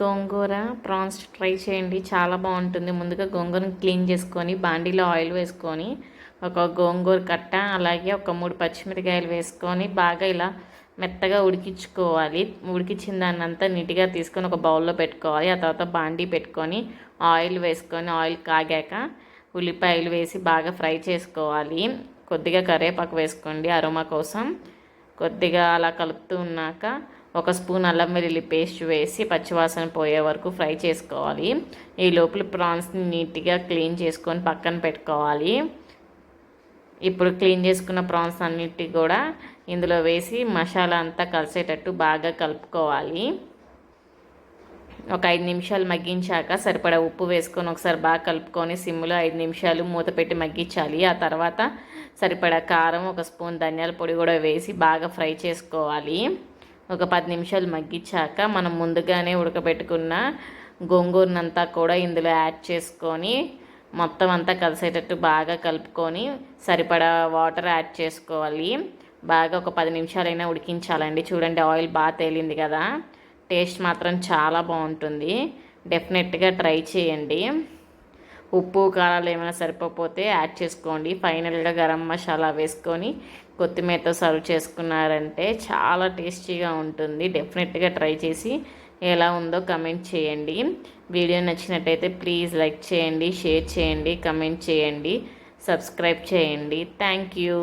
గోంగూర prawns try చేయండి. చాలా బాగుంటుంది. ముందుగా గోంగూరను క్లీన్ చేసుకొని బాండీలో ఆయిల్ వేసుకొని ఒక గోంగూర కట్ట అలాగే ఒక మూడు పచ్చిమిరకాయలు వేసుకొని బాగా ఇలా మెత్తగా ఉడికించుకోవాలి. ఉడికించిన దాన్ని అంతా నీట్గా తీసుకొని ఒక బౌల్లో పెట్టుకోవాలి. ఆ తర్వాత బాండీ పెట్టుకొని ఆయిల్ వేసుకొని ఆయిల్ కాగాక ఉల్లిపాయలు వేసి బాగా ఫ్రై చేసుకోవాలి. కొద్దిగా కరివేపాకు వేసుకోండి అరోమా కోసం. కొద్దిగా అలా కలుపుతూ ఉన్నాక ఒక స్పూన్ అల్లం వెల్లుల్లి పేస్ట్ వేసి పచ్చివాసన పోయే వరకు ఫ్రై చేసుకోవాలి. ఈ లోపల ప్రాన్స్ని నీట్గా క్లీన్ చేసుకొని పక్కన పెట్టుకోవాలి. ఇప్పుడు క్లీన్ చేసుకున్న ప్రాన్స్ అన్నిటి కూడా ఇందులో వేసి మసాలా అంతా కలిసేటట్టు బాగా కలుపుకోవాలి. ఒక ఐదు నిమిషాలు మగ్గించాక సరిపడా ఉప్పు వేసుకొని ఒకసారి బాగా కలుపుకొని సిమ్లో ఐదు నిమిషాలు మూత పెట్టి మగ్గించాలి. ఆ తర్వాత సరిపడా కారం ఒక స్పూన్ ధనియాల పొడి కూడా వేసి బాగా ఫ్రై చేసుకోవాలి. ఒక పది నిమిషాలు మగ్గించాక మనం ముందుగానే ఉడకబెట్టుకున్న గోంగూరనంతా కూడా ఇందులో యాడ్ చేసుకొని మొత్తం అంతా కలిసేటట్టు బాగా కలుపుకొని సరిపడా వాటర్ యాడ్ చేసుకోవాలి. బాగా ఒక పది నిమిషాలైనా ఉడికించాలండి. చూడండి ఆయిల్ బాగా తేలింది కదా. టేస్ట్ మాత్రం చాలా బాగుంటుంది. డెఫినెట్గా ట్రై చేయండి. ఉప్పు కారాలు ఏమైనా సరిపోతే యాడ్ చేసుకోండి. ఫైనల్గా గరం మసాలా వేసుకొని కొత్తిమీరతో సర్వ్ చేసుకున్నారంటే చాలా టేస్టీగా ఉంటుంది. డెఫినెట్గా ట్రై చేసి ఎలా ఉందో కమెంట్ చేయండి. వీడియో నచ్చినట్టయితే ప్లీజ్ లైక్ చేయండి షేర్ చేయండి కమెంట్ చేయండి సబ్స్క్రైబ్ చేయండి. Thank you.